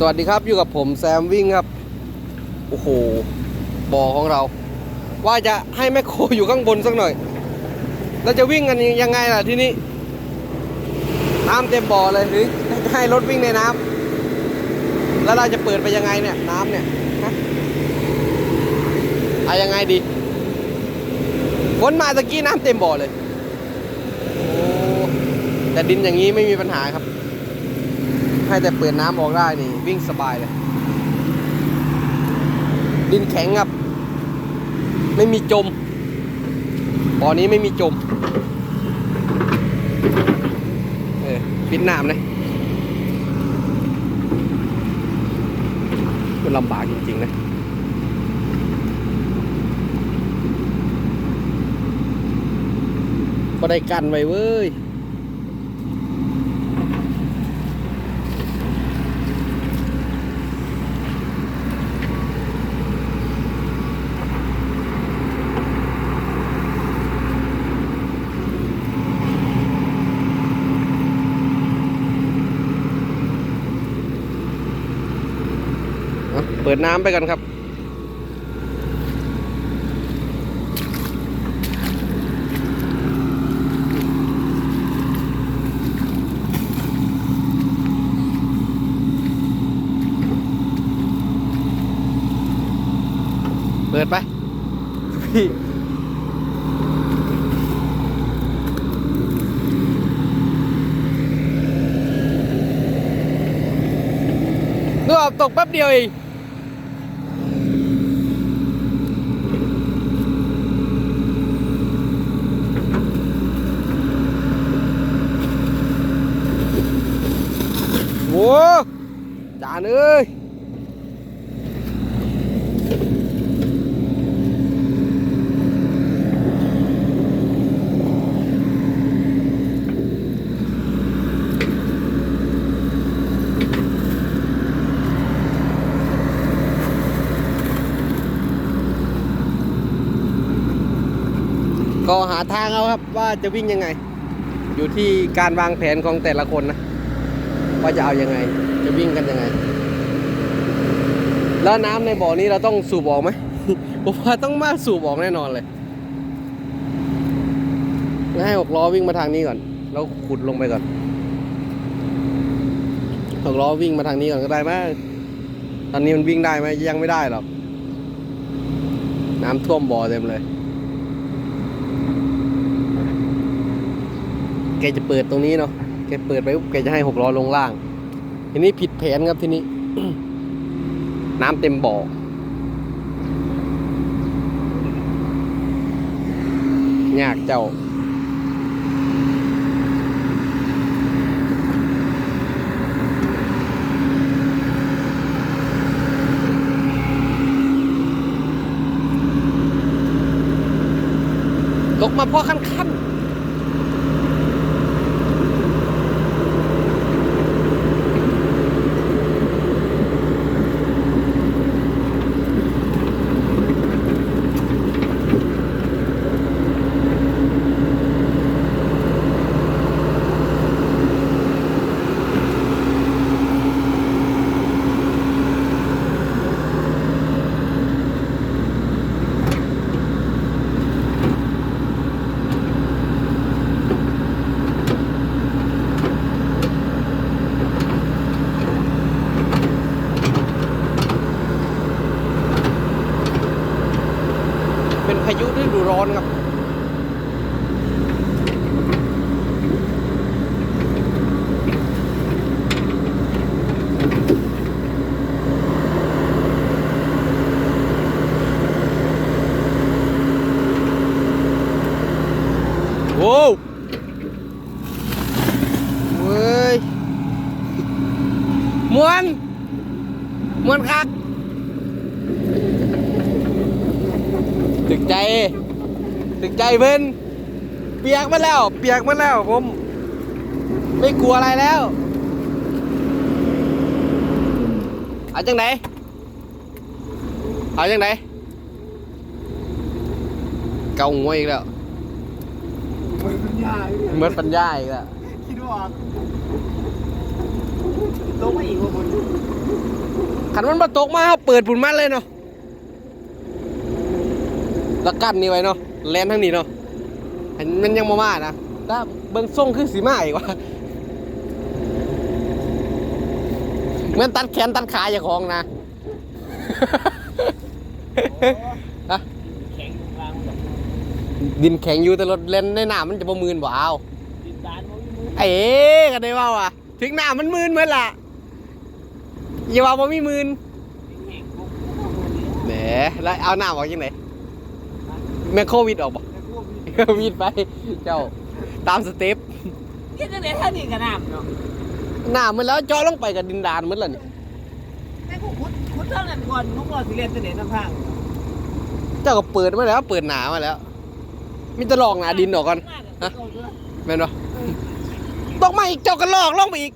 สวัสดีครับอยู่กับผมแซมวิ่งครับ โอ้โหบ่อของเรา ว่าจะให้แมคโครอยู่ข้างบนสักหน่อยเราจะวิ่งกันยังไงล่ะที่นี่น้ำเต็มบ่อเลยหรือให้รถวิ่งในน้ำแล้วเราจะเปิดไปยังไงเนี่ยน้ำเนี่ยฮะเอายังไงดีฝนมาตะกี้น้ำเต็มบ่อเลยโอ้แต่ดินอย่างนี้ไม่มีปัญหาครับ ให้แต่เปิดน้ำออกได้นี่ วิ่งสบายเลย ดินแข็งครับ ไม่มีจมบ่อนี้ไม่มีจม เออปิดน้ำนะมันลำบากจริง ๆ นะก็ได้กันไว้เว้ย ปิดน้ำไปกันครับเปิดไปพี่นึกออกตกแป๊บเดียวเอง โว้จานเอ้ยก็หาทางเอาครับว่าจะวิ่งยังไง อยู่ที่การวางแผนของแต่ละคนนะ ว่าจะเอายังไง จะวิ่งกันยังไง แล้วน้ำในบ่อนี้เราต้องสูบออกไหมผมว่าต้องมาสูบออกแน่นอนเลยให้หกล้อวิ่งมาทางนี้ก่อน แล้วขุดลงไปก่อนหกล้อวิ่งมาทางนี้ก่อนก็ได้ไหมตอนนี้มันวิ่งได้ไหมยังไม่ได้หรอก น้ำท่วมบ่อเต็มเลย แกจะเปิดตรงนี้เนาะ แกเปิดไปปุ๊บแกจะให้หกล้อลงล่าง ทีนี้ผิดแผนครับทีนี้ น้ำเต็มบ่อยากเจ้าลกมาพอขั้นขั้น ดูร้อนครับ โว้เว้ยมวนมวนคักตึกใจ ตึกใจเพิ่นเปียกมาแล้ว เปียกมาแล้วผม ไม่กลัวอะไรแล้วเอาจังไหนเอาจังไหนเกาหัวอีกแล้วมันเป็นยาเนี่ยเมื่อปัญญาอีกแล้วคิดว่าลงมาอีกว่าคนขันมันมาตกมาเขาเปิดปุ่นมันเลยเนาะแล้วกั้นนี่ไว้เนาะ แลนทั้งนี้เนาะอันมันยังมามานะถ้าเบิ้งส่งคือสีมาอีกว่าเหมือนตัดแขนตัดขาอย่าของนะฮะดินแข็งอยู่แต่รถเล่นในหนามันจะประมืนเอาดินดาเอ๋กันได้ว่าว่ะถึงหน้ามันมืนเหมือนล่ะอย่าว่าบ่มีมืนแหมแล้วเอาหน้าออกยังไง แม่โควิดออกบ่แล้วพวกวิดไป เจ้าตามสเต็ปนี่จะได้ท่านี่กระน้ำเนาะหน้ามันแล้วเจอลงไปกับดินดานเหมือนล่ะนี่แต่กูคุดคุดเท่านั้นก่อนลูกเราสิเรียนจะเด็ดน้ำพังเจ้าก็เปิดมาแล้ว เปิดหนามาแล้ว มีแตะลอกหนาดินออกก่อนฮะแม่นบ่ตกมาอีกเจ้าก็ลอกลงไปอีก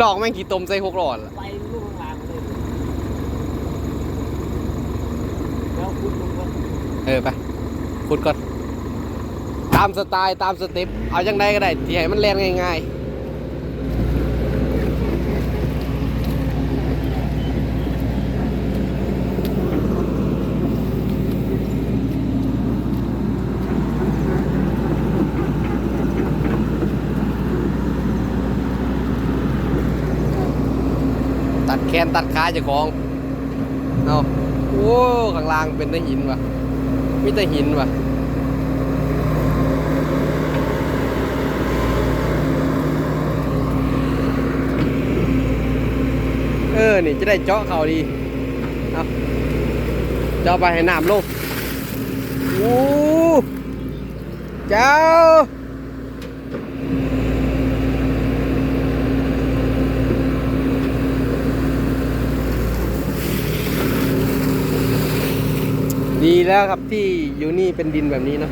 ลอกแม่งกี่ตมใส่หกหลอดล่ะ ไปลูกข้างล่างเลยแล้วคุณลุงก็ เออไปขุดก่อน ตามสไตล์ตามสเต็ปเอาจังไดก็ได้ที่ให้มันแรงง่ายๆตัดแขนตัดขาเจ้าของ เอาโอ้ ข้างล่างเป็นแต่หินว่ะ มีแต่หินว่ะเออ นี่จะได้เจาะเขาดี เอาเจาะไปให้น้ำลงโอ้เจ้า ดีแล้วครับที่อยู่นี่เป็นดินแบบนี้เนะ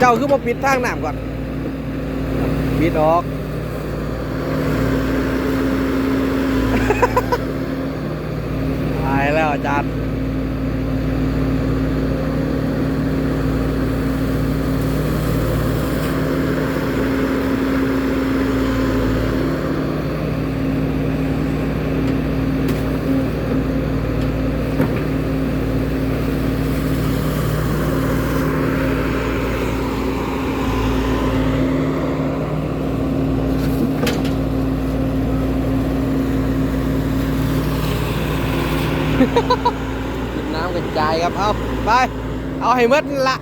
เจ้าคือมาปิดทางน้ำก่อนปิดออก ตายแล้วอาจารย์ กินน้ำกระ จายครับ เอาไป เอาให้หมดนั่นละ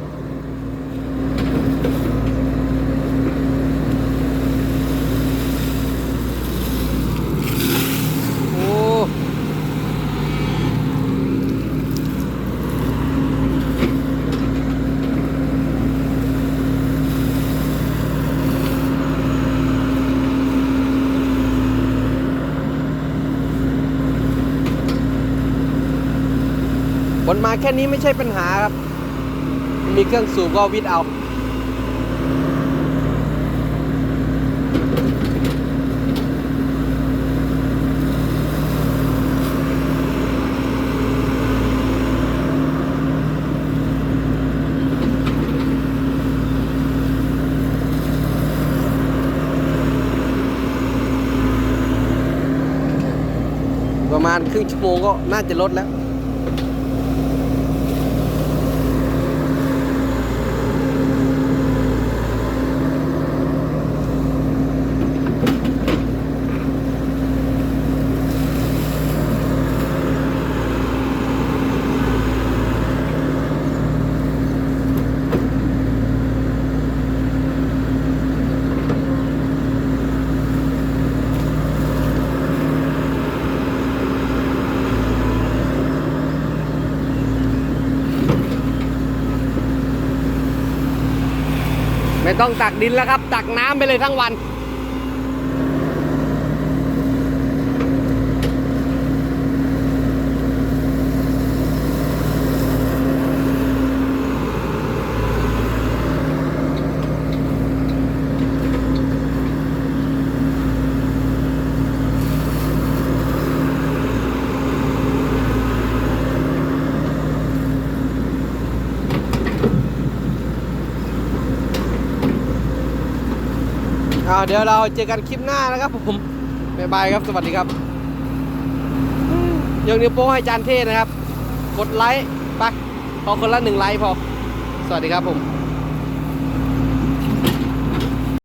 โอ้ บนมาแค่นี้ไม่ใช่ปัญหาครับ มีเครื่องสูบก็วิดเอาประมาณครึ่งชั่วโมงก็น่าจะลดแล้ว ต้องตักดินแล้วครับ ตักน้ำไปเลยทั้งวัน เอาเดี๋ยวเราเจอกันคลิปหน้านะครับผมบ๊ายบายครับ สวัสดีครับยกนิ้วโป้ให้จานเทศนะครับ กดไลค์ไปพอคนละหนึ่งไลค์พอ สวัสดีครับผม